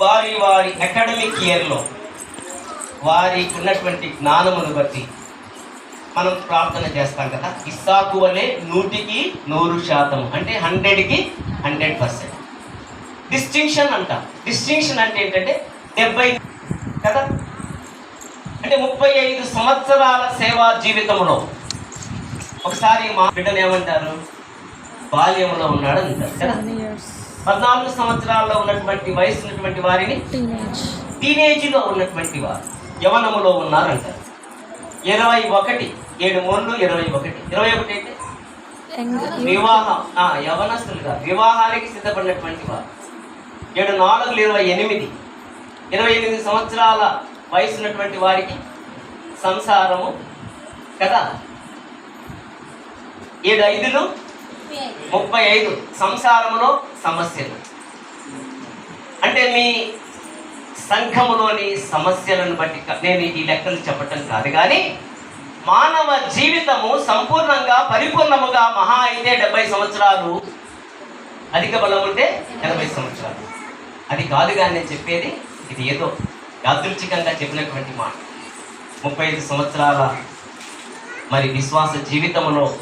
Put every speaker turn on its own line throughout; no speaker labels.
వారి వారి అకాడమిక్ ఇయర్లో వారికి ఉన్నటువంటి జ్ఞానమును బట్టి మనం ప్రార్థన చేస్తాం కదా. ఇస్సాకు అనే నూటికి నూరు శాతం అంటే హండ్రెడ్కి హండ్రెడ్ పర్సెంట్. డిస్టింక్షన్ అంట. డిస్టింక్షన్ అంటే ఏంటంటే డెబ్బై కదా? అంటే ముప్పై ఐదు సంవత్సరాల సేవా జీవితంలో ఒకసారి మా బిడ్డను ఏమంటారు? బాల్యంలో ఉన్నాడు అంటారు కదా పద్నాలుగు సంవత్సరాల్లో ఉన్నటువంటి వయసు ఉన్నటువంటి వారిని టీనేజ్లో ఉన్నటువంటి వారు యవనములో ఉన్నారంటారు ఇరవై ఒకటి ఏడు మూడు ఇరవై ఒకటి. ఇరవై ఒకటి అయితే వివాహం యవనస్తులుగా వివాహానికి సిద్ధపడినటువంటి వారు. ఏడు నాలుగులు ఇరవై ఎనిమిది. ఇరవై ఎనిమిది సంవత్సరాల వయసు ఉన్నటువంటి వారికి సంసారము కదా. ఏడు ఐదులు ముప్పై ఐదు సంసారంలో సమస్యలు. అంటే మీ సంఘములోని సమస్యలను బట్టి నేను ఈ లెక్కలు చెప్పటం కాదు కానీ మానవ జీవితము సంపూర్ణంగా పరిపూర్ణముగా మహా అయితే డెబ్బై సంవత్సరాలు. అధిక బలం ఉంటే ఎనభై సంవత్సరాలు. అది కాదు కానీ నేను చెప్పేది ఇది ఏదో యాదృచ్ఛికంగా చెప్పినటువంటి మాట. ముప్పై ఐదు సంవత్సరాల మరి విశ్వాస జీవితంలో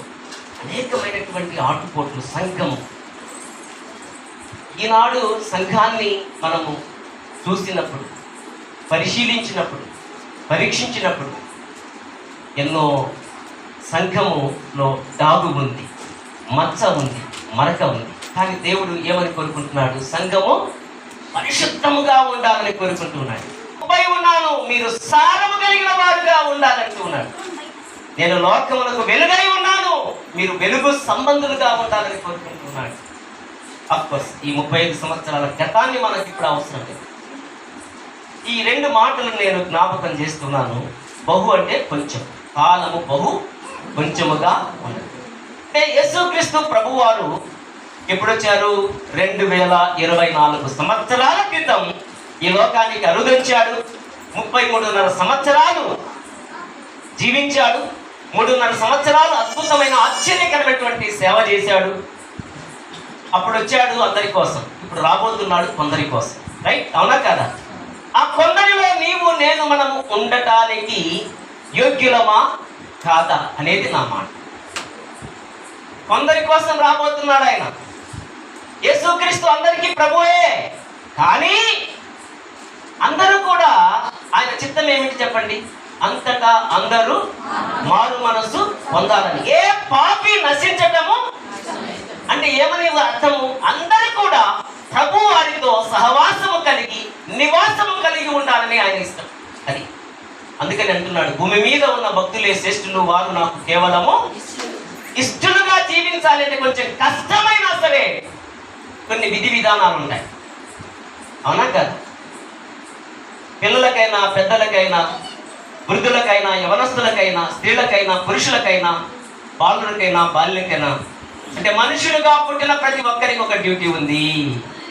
అనేకమైనటువంటి ఆటుపోట్లు సంఘము. ఈనాడు సంఘాన్ని మనము చూసినప్పుడు పరిశీలించినప్పుడు పరీక్షించినప్పుడు ఎన్నో సంఘములో డాగు ఉంది మచ్చ ఉంది మరక ఉంది. కానీ దేవుడు ఏమని కోరుకుంటున్నాడు? సంఘము పరిశుద్ధముగా ఉండాలని కోరుకుంటున్నాడు. పై ఉన్నాను మీరు సారము కలిగిన వారుగా ఉండాలంటున్నాడు. నేను లోకములకు వెలుగై ఉన్నాను. మీరు వెలుగు సంబంధులుగా ఉండాలని కోరుకుంటున్నాడు అఫ్కోర్స్ ఈ ముప్పై ఐదు సంవత్సరాల గతాన్ని మనకి ఇప్పుడు అవసరం లేదు. ఈ రెండు మాటలు నేను జ్ఞాపకం చేస్తున్నాను. బహు అంటే కొంచెం. కాలము బహు కొంచెముగా ఉన్నది. అంటే యేసుక్రీస్తు ప్రభువారు ఎప్పుడొచ్చారు? రెండు వేల ఇరవై నాలుగు సంవత్సరాల క్రితం ఈ లోకానికి అరుదించాడు ముప్పై మూడున్నర సంవత్సరాలు జీవించాడు. మూడున్నర సంవత్సరాలు అద్భుతమైన ఆశ్చర్యకరమైనటువంటి సేవ చేశాడు. అప్పుడు వచ్చాడు అందరి కోసం. ఇప్పుడు రాబోతున్నాడు కొందరి కోసం. రైట్ అవునా కదా? ఆ కొందరిలో నీవు నేను మనము ఉండటానికి యోగ్యులమా కాదా అనేది నా మాట. కొందరి కోసం రాబోతున్నాడు ఆయన. యేసుక్రీస్తు అందరికీ ప్రభువే. కానీ అందరూ కూడా ఆయన చిత్తం ఏమిటి చెప్పండి? అంతటా అందరూ మారు మనసు పొందాలని. ఏ పాపి నశించటము? అంటే ఏమని అర్థము? అందరూ కూడా ప్రభు వారితో సహవాసము కలిగి నివాసము కలిగి ఉండాలని ఆయన ఇష్టం అది. అందుకని అంటున్నాడు భూమి మీద ఉన్న భక్తులే శ్రేష్ఠులు వారు నాకు కేవలము ఇష్టలుగా జీవించాలంటే కొంచెం కష్టమైనా సరే కొన్ని విధి విధానాలు ఉంటాయి. అవునా కదా? పిల్లలకైనా పెద్దలకైనా వృద్ధులకైనా యవనస్తులకైనా స్త్రీలకైనా పురుషులకైనా బాలులకైనా బాల్యులకైనా అంటే మనుషులుగా పుట్టిన ప్రతి ఒక్కరికి ఒక డ్యూటీ ఉంది.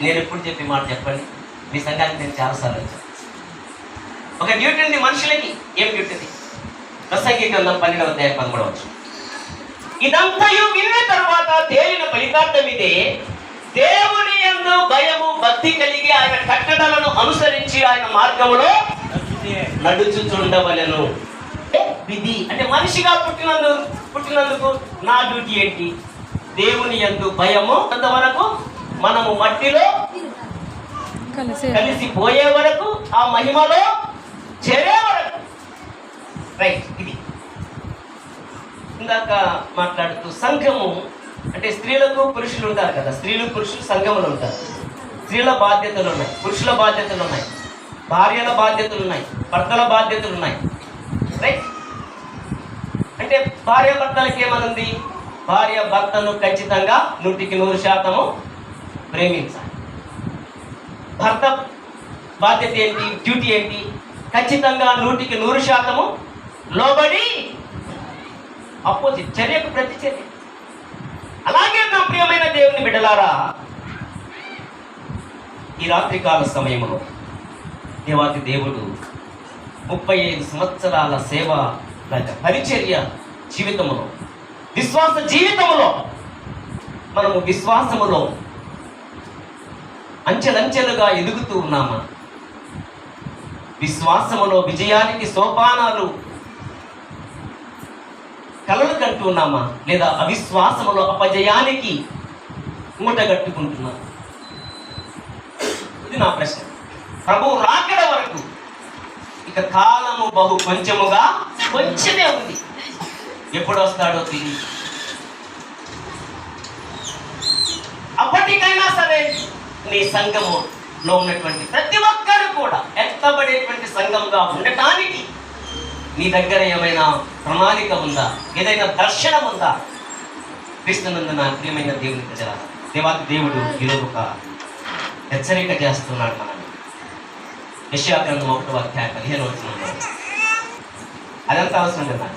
నేను ఎప్పుడు చెప్పి మాట చెప్పండి మీ సంఘానికి నేను చాలాసార్లు వచ్చాను. ఒక డ్యూటీ ఉంది మనుషులకి. ఏం డ్యూటీ ఉంది? పన్నెండవ అధ్యాయం పదమూడవ ఇదంతా విన్న తర్వాత తేలిన ఫలితార్థం ఇదే. దేవుని ఎందు భయము భక్తి కలిగి ఆయన కట్టడలను అనుసరించి ఆయన మార్గంలో నడుచుచుండవలెను. విధి. అంటే మనిషిగా పుట్టినందు పుట్టినందుకు నా డ్యూటీ ఏంటి? దేవుని యందు భయము అంతవరకు మనము మట్టిలో
కలిసి
కలిసి పోయే వరకు ఆ మహిమలో చేరే వరకు. రైట్ ఇది. ఇందాక మాట్లాడుతూ సంఘము అంటే స్త్రీలకు పురుషులు ఉంటారు కదా స్త్రీలు పురుషులు సంఘములు ఉంటారు. స్త్రీల బాధ్యతలు ఉన్నాయి పురుషుల బాధ్యతలు ఉన్నాయి. భార్యల బాధ్యతలు ఉన్నాయి భర్తల బాధ్యతలు ఉన్నాయి. రైట్ అంటే భార్య భర్తలకి ఏమనుంది? భార్య భర్తను ఖచ్చితంగా నూటికి నూరు శాతము ప్రేమించాలి. భర్త బాధ్యత ఏంటి? డ్యూటీ ఏంటి? ఖచ్చితంగా నూటికి నూరు శాతము లోబడి అపోజిట్ చర్యకు ప్రతి చర్య అలాగే నా ప్రియమైన దేవుని బిడ్డలారా ఈ రాత్రికాల సమయంలో దేవాది దేవుడు. ముప్పై ఐదు సంవత్సరాల సేవ లేక పరిచర్య జీవితంలో విశ్వాస జీవితములో మనము విశ్వాసములో అంచెలంచెలుగా ఎదుగుతూ ఉన్నామా? విశ్వాసములో విజయానికి సోపానాలు కలలు కంటున్నామా లేదా అవిశ్వాసములో అపజయానికి మూటగట్టుకుంటున్నా ఇది నా ప్రశ్న. ప్రభు రాకడ వరకు. ఇక కాలము బహు కొంచెముగా కొంచెమే ఉంది. ఎప్పుడు వస్తాడో తెలియదు అప్పటికైనా సరే నీ సంఘములో ఉన్నటువంటి ప్రతి ఒక్కరు కూడా ఎత్తబడేటువంటి సంఘంగా ఉండటానికి నీ దగ్గర ఏమైనా ప్రణాళిక ఉందా? ఏదైనా దర్శనం ఉందా? క్రీస్తునందున ప్రియమైన దేవుని ప్రజల దేవాతి దేవుడు ఈరోజు ఒక హెచ్చరిక చేస్తున్నాడు మనల్ని. యెషయా గ్రంథం ఒకటో అధ్యాయం పదిహేను వచ్చిన అదంతా అవసరం కదా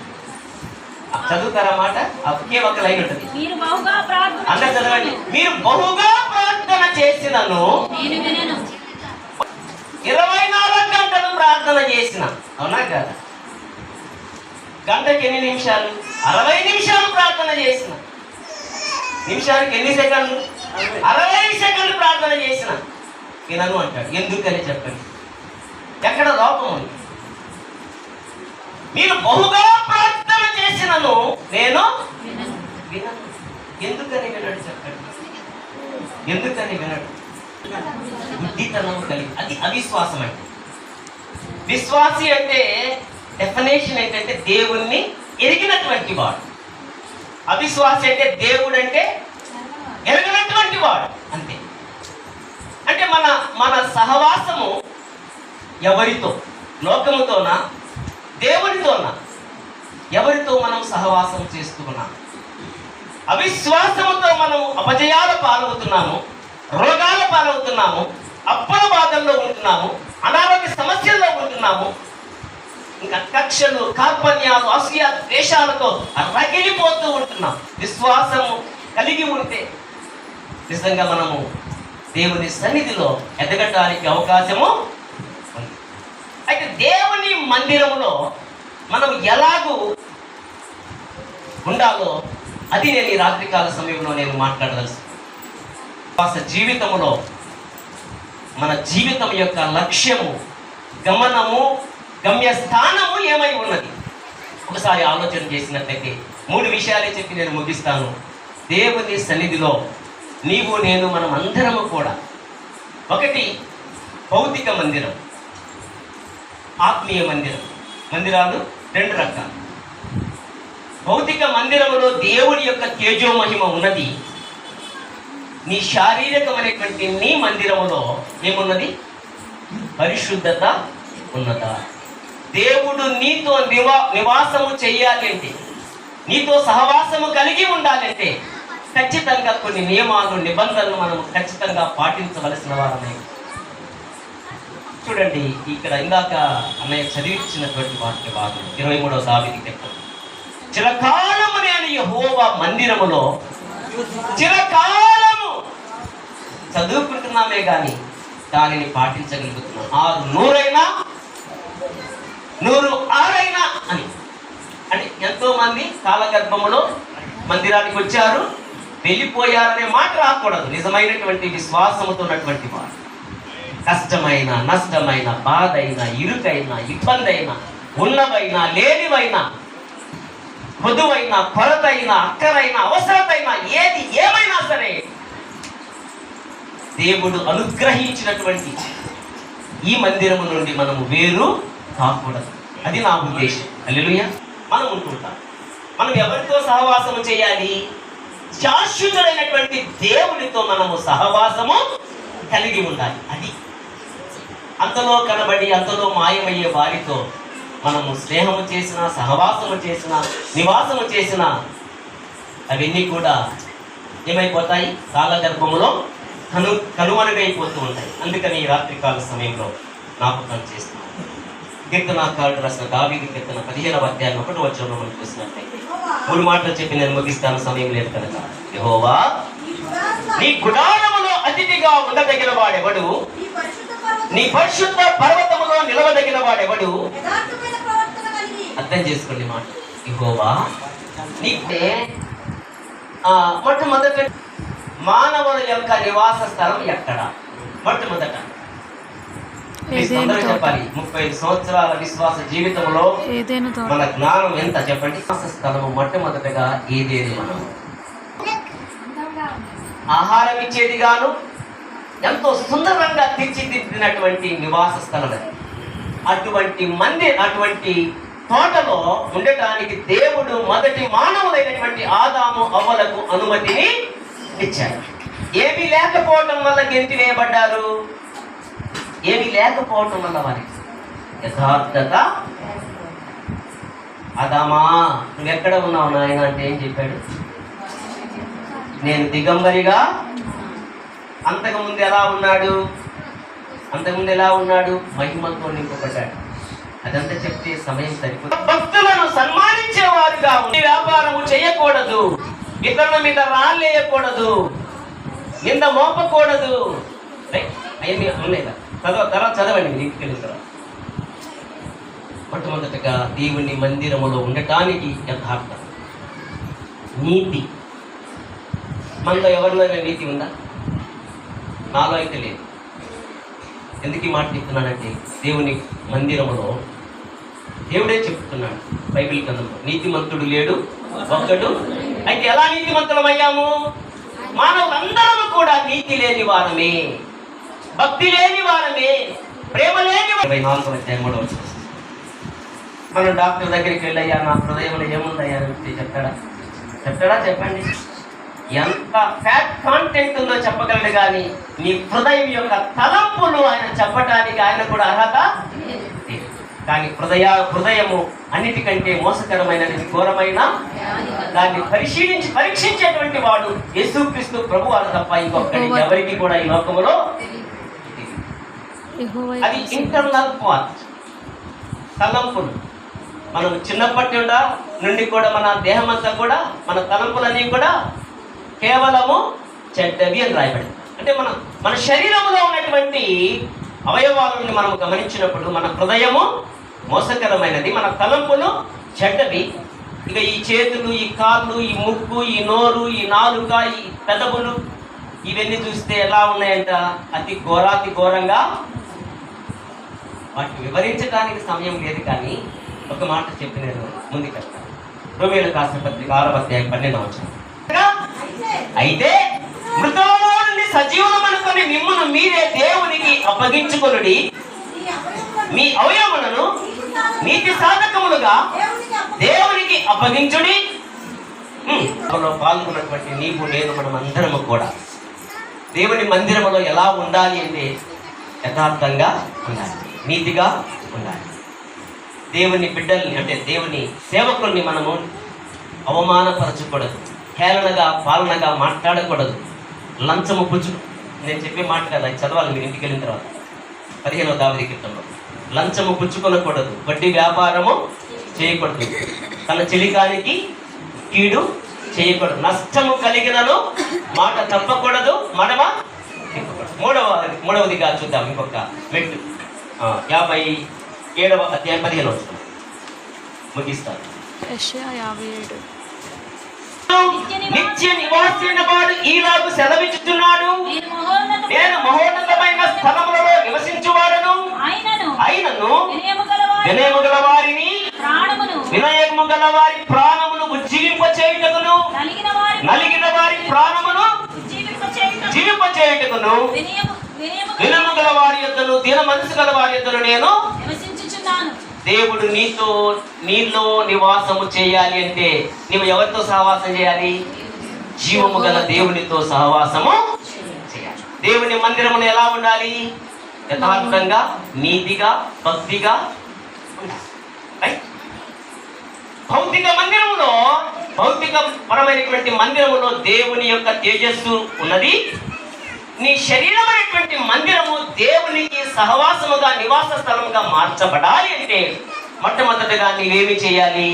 చదువుతారా మాట? ఒకే ఒక లైన్ ఉంటుంది. అందరు చదవండి. మీరు బహుగా ప్రార్థన చేసినను. ఇరవై నాలుగు గంటలు ప్రార్థన చేసిన. అవునా కదా? గంటకి ఎన్ని నిమిషాలు? అరవై నిమిషాలు ప్రార్థన చేసిన. నిమిషానికి ఎన్ని సెకండ్లు? అరవై సెకండ్లు ప్రార్థన చేసిన. వినను అంటాడు. ఎందుకని చెప్పండి? ఎక్కడ లోపం ఉంది? మీరు బహుగా ప్రార్థన చేసినను నేను
వినను.
ఎందుకని వినడు చెప్పండి? ఎందుకని వినడు? బుద్ధితనం కలిగి అది అవిశ్వాసం అంటే విశ్వాసి అంటే డెఫినేషన్ ఏంటంటే దేవుణ్ణి ఎరిగినటువంటి వాడు. అవిశ్వాసి అంటే దేవుడు అంటే ఎరగనటువంటి వాడు. అంతే. అంటే మన మన సహవాసము ఎవరితో? లోకముతోనా? దేవునితోనా? ఎవరితో మనం సహవాసం చేస్తున్నాం? అవిశ్వాసముతో మనం అపజయాల పాలవుతున్నాము రోగాల పాలవుతున్నాము అప్పుల బాధల్లో ఉంటున్నాము అనారోగ్య సమస్యల్లో ఉంటున్నాము. ఇంకా కక్షలు కార్పణ్యాలు అసూయ దేశాలతో రగిలిపోతూ ఉంటున్నాం. విశ్వాసము కలిగి ఉంటే నిజంగా మనము దేవుని సన్నిధిలో ఎదగటానికి అవకాశము అయితే దేవుని మందిరంలో మనం ఎలాగూ ఉండాలో అది నేను ఈ రాత్రికాల సమయంలో నేను మాట్లాడదలసి విశ్వాస జీవితంలో మన జీవితం యొక్క లక్ష్యము గమనము గమ్యస్థానము ఏమై ఉన్నది? ఒకసారి ఆలోచన చేసినట్లయితే మూడు విషయాలే చెప్పి నేను ముగిస్తాను. దేవుని సన్నిధిలో నీవు నేను మనం అందరము కూడా ఒకటి భౌతిక మందిరం ఆత్మీయ మందిరం. మందిరాలు రెండు రకాలు. భౌతిక మందిరములో దేవుని యొక్క తేజోమహిమ ఉన్నది. నీ శారీరకమైనటువంటి నీ మందిరములో ఏమున్నది? పరిశుద్ధత ఉన్నదా దేవుడు నీతో నివా నివాసము చెయ్యాలి అంటే నీతో సహవాసము కలిగి ఉండాలంటే ఖచ్చితంగా కొన్ని నియమాలు నిబంధనలు మనం ఖచ్చితంగా పాటించవలసిన వారమే. చూడండి ఇక్కడ ఇందాక అన్నయ్య చదివించినటువంటి వాటి భాగం ఇరవై మూడవ సాబితి చెప్పండి చిరకాలము నేను హోవా మందిరములో చిరకాలము చదువుకుంటున్నామే కానీ దానిని పాటించగలుగుతున్నాం. ఆరు నూరైనా నూరు ఆరైనా అని. అంటే ఎంతో మంది కాలగర్భములో మందిరానికి వచ్చారు వెళ్ళిపోయారనే మాట రాకూడదు. నిజమైనటువంటి విశ్వాసముతో ఉన్నటువంటి వారు. కష్టమైన నష్టమైన బాధ అయినా ఇరుకైనా ఇబ్బంది అయినా ఉన్నవైనా లేనివైనా పొదువైన కొరతైన అక్కరైన అవసరతైన ఏది ఏమైనా సరే దేవుడు అనుగ్రహించినటువంటి ఈ మందిరము నుండి మనము వేరు కాకూడదు. అది నా ఉద్దేశం. అల్లెలుయ్య మనం ఉంటుంటాం. మనం ఎవరితో సహవాసము చేయాలి? శాశ్వతుడైనటువంటి దేవునితో మనము సహవాసము కలిగి ఉండాలి. అది అంతలో కనబడి అంతలో మాయమయ్యే వారితో మనము స్నేహము చేసిన సహవాసము చేసిన నివాసము చేసిన అవన్నీ కూడా ఏమైపోతాయి? కాలగర్భములో కను కనుమరుగైపోతూ ఉంటాయి. అందుకని ఈ రాత్రికాల సమయంలో జ్ఞాపకం చేస్తున్నాను కీర్తనాకారుడు రాసిన దావీదు కీర్తన పదిహేనవ అధ్యాయం ఒకటి వచ్చిన మనం చూసినట్లయితే మూడు మాటలు చెప్పి నేను ముగిస్తాను సమయం లేదు కనుక. యహోవా నీ గుడారములో అతిథిగా ఉండదగిన వాడెవడు?
నీ పరిశుద్ధ
పర్వతములో నిలవదగిన వాడెవడు?
యథార్థమైన ప్రవర్తన కలిగి.
అర్థం చేసుకోండి మాట నీకే ఆ, మొట్టమొదట మానవుల యొక్క నివాస స్థలం ఎక్కడ? మొట్టమొదట. చెప్పాలి. ముప్పై ఐదు సంవత్సరాల విశ్వాస జీవితంలో మన జ్ఞానం ఎంత చెప్పండి? స్థలము మొట్టమొదటగా ఏదేది మనం? ఆహారం ఇచ్చేది గాను ఎంతో సుందరంగా తీర్చిదిద్దినటువంటి నివాస స్థలం అటువంటి మంది అటువంటి తోటలో ఉండటానికి దేవుడు మొదటి మానవులైనటువంటి ఆదాము అవ్వలకు అనుమతిని ఇచ్చాడు. ఏమీ లేకపోవటం వల్ల గెంతి వేయబడ్డారు? ఏమీ లేకపోవటం వల్ల వారికి యథార్థత? అదామా నువ్వెక్కడ ఉన్నావు నాయన అంటే ఏం చెప్పాడు? నేను దిగంబరిగా అంతకుముందు ఎలా ఉన్నాడు? అంతకుముందు ఎలా ఉన్నాడు? మహిమతో నింపబడ్డాడు. అదంతా చెప్తే సమయం సరిపోతుంది భక్తులను సన్మానించేవారుగా ఉండి వ్యాపారము చేయకూడదు. ఇతరుల మీద రాళ్ళేయకూడదు. నింద మోపకూడదు. అవన్నీ చదవ తర్వాత చదవండి మీరు ఇంటికి వెళ్ళిన తర్వాత. మొట్టమొదటగా దేవుని మందిరములో ఉండటానికి యథార్థం. నీతి. మనలో ఎవరినైనా నీతి ఉందా? నాలో అయితే లేదు. ఎందుకు ఈ మాట చెప్తున్నానంటే దేవుని మందిరములో దేవుడే చెప్తున్నాడు బైబిల్ గ్రంథంలో నీతిమంతుడు లేడు ఒక్కడు. అయితే ఎలా నీతిమంతులం అయ్యాము? మానవులందరూ కూడా నీతి లేని వారమే భక్తి లేని వారమే ప్రేమ లేని ఇరవై నాలుగు అధ్యాయం కూడా మనం డాక్టర్ దగ్గరికి వెళ్ళయ్యా నా హృదయంలో ఏముందయ్యా అని చెప్తాడా? చెప్తాడా? చెప్పండి. ఎంత ఫ్యాట్ కాంటెంట్ ఉందో చెప్పగలడు కానీ నీ హృదయం యొక్క తలంపులు ఆయన చెప్పడానికి ఆయన కూడా అర్హత. కానీ హృదయ హృదయము అన్నిటికంటే మోసకరమైనది ఘోరమైన దాన్ని పరిశీలించి పరీక్షించేటువంటి వాడు యేసుక్రీస్తు ప్రభు వారు తప్ప ఇంకొకటి ఎవరికి కూడా ఈ.
యెహోవా
అది ఇంటర్నల్ పార్ట్ తలంపులు మనం చిన్నప్పటి నుండా నుండి కూడా మన దేహం అంతా కూడా మన తలంపులన్నీ కూడా కేవలము చెడ్డవి అని రాయబడింది. అంటే మన మన శరీరంలో ఉన్నటువంటి అవయవాలను మనం గమనించినప్పుడు మన హృదయము మోసకరమైనది మన తలంపులు చెడ్డవి. ఇక ఈ చేతులు ఈ కాళ్ళు ఈ ముక్కు ఈ నోరు ఈ నాలుక ఈ పెదవులు ఇవన్నీ చూస్తే ఎలా ఉన్నాయంట? అతి ఘోరాతి ఘోరంగా వాటిని వివరించడానికి సమయం లేదు కానీ ఒక మాట చెప్పి నేను ముందుకెళ్తాను. రోమిల రాసిన పత్రిక ఆరవ అధ్యాయం పన్నెండు వచనం. అయితే మృతులలో నుండి సజీవులం అనుకుని మిమ్మును మీరే దేవునికి అప్పగించుకొనుడి. మీ అవయవములను నీతి సాధకములుగా దేవునికి అప్పగించుడి. పాల్గొన్నటువంటి నీవు నేను మనం అందరము కూడా దేవుని మందిరములో ఎలా ఉండాలి అంటే యథార్థంగా ఉండాలి నీతిగా ఉండాలి. దేవుని బిడ్డల్ని అంటే దేవుని సేవకుల్ని మనము అవమానపరచకూడదు. హేళనగా పాలనగా మాట్లాడకూడదు. లంచము పుచ్చు నేను చెప్పే మాట కదా అది చదవాలి మీరు ఇంటికి వెళ్ళిన తర్వాత. పదిహేనవ దావది కీర్తనలో. లంచము పుచ్చుకొనకూడదు. వడ్డీ వ్యాపారము చేయకూడదు. తన చెలికానికి కీడు చేయకూడదు. నష్టము కలిగినను మాట తప్పకూడదు మడమ మూడవ మూడవదిగా చూద్దాం ఇంకొక మెట్టు. యాభై ఏడవ అధ్యాయం పదిహేను వచ్చిన ముగిస్తాను
యాభై ఏడు.
నిత్య నివాసిన వాడు ఈలాగు సెలవిచ్చుచున్నాడు
నేను మహోన్నత
నేను మహోన్నతమైన స్థలములలో నివసించువాడను. అయినను
వినయము
గల వారిని
ప్రాణమును
వినయము గల వారి ప్రాణమును ఉజ్జీవింప చేయుటకును.
నలిగిన వారి
ప్రాణమును
జీవింప చేయుటకు
జీవింప చేయుటకును.
వినయము
గల వారి యొద్దను దీన మనసు గల వారి యొద్దను నేను
నివసించుచున్నాను.
దేవుడు నీతో నీలో నివాసము చేయాలి అంటే నీవు ఎవరితో సహవాసం చేయాలి? జీవము గల దేవునితో సహవాసము చేయాలి. దేవుని మందిరమును ఎలా ఉండాలి? యథార్థంగా నీతిగా భక్తిగా భౌతిక మందిరములో భౌతిక పరమైనటువంటి మందిరములో దేవుని యొక్క తేజస్సు ఉన్నది. నీ శరీరమైనటువంటి మందిరము దేవుని సహవాసముగా నివాస స్థలముగా మార్చబడాలి అంటే మొట్టమొదటిగా నీవేమి చేయాలి?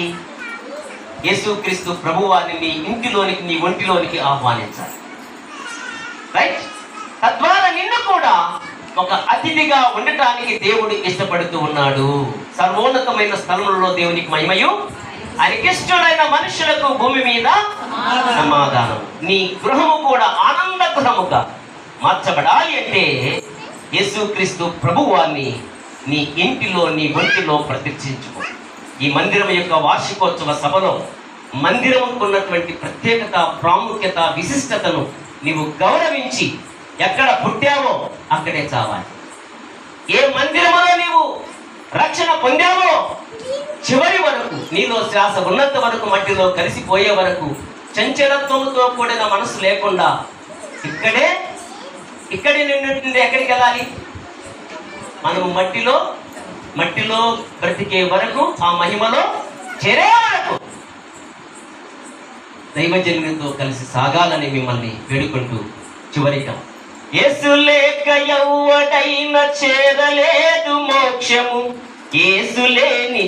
యేసుక్రీస్తు ప్రభువారిని నీ ఇంటిలోనికి నీ ఒంటిలోనికి ఆహ్వానించాలి. రైట్ తద్వారా నిన్ను కూడా ఒక అతిథిగా ఉండటానికి దేవుడు ఇష్టపడుతూ ఉన్నాడు. సర్వోన్నతమైన స్థలంలో దేవునికి మహిమయు అరికిష్టుడైన మనుషులకు భూమి మీద సమాధానం. నీ గృహము కూడా ఆనంద గృహముగా మార్చబడాలి అంటే యేసుక్రీస్తు ప్రభువాన్ని నీ ఇంటిలో నీ ఒంటిలో ప్రతిష్ఠించుకో. ఈ మందిరం యొక్క వార్షికోత్సవ సభలో మందిరంకు ఉన్నటువంటి ప్రత్యేకత ప్రాముఖ్యత విశిష్టతను నీవు గౌరవించి ఎక్కడ పుట్టావో అక్కడే చావాలి. ఏ మందిరములో నీవు రక్షణ పొందావో చివరి వరకు నీలో శ్వాస ఉన్నంత వరకు మట్టిలో కలిసిపోయే వరకు చంచలత్వంతో కూడిన మనసు లేకుండా ఇక్కడే ఇక్కడే నిండి ఎక్కడికి వెళ్ళాలి? మనము మట్టిలో మట్టిలో బ్రతికే వరకు ఆ మహిమలో చేరే వరకు. దైవజనునితో కలిసి సాగాలని మిమ్మల్ని వేడుకుంటూ చివరిగా యేసు లేక ఎవ్వడైన చేరలేదు మోక్షము. యేసు లేని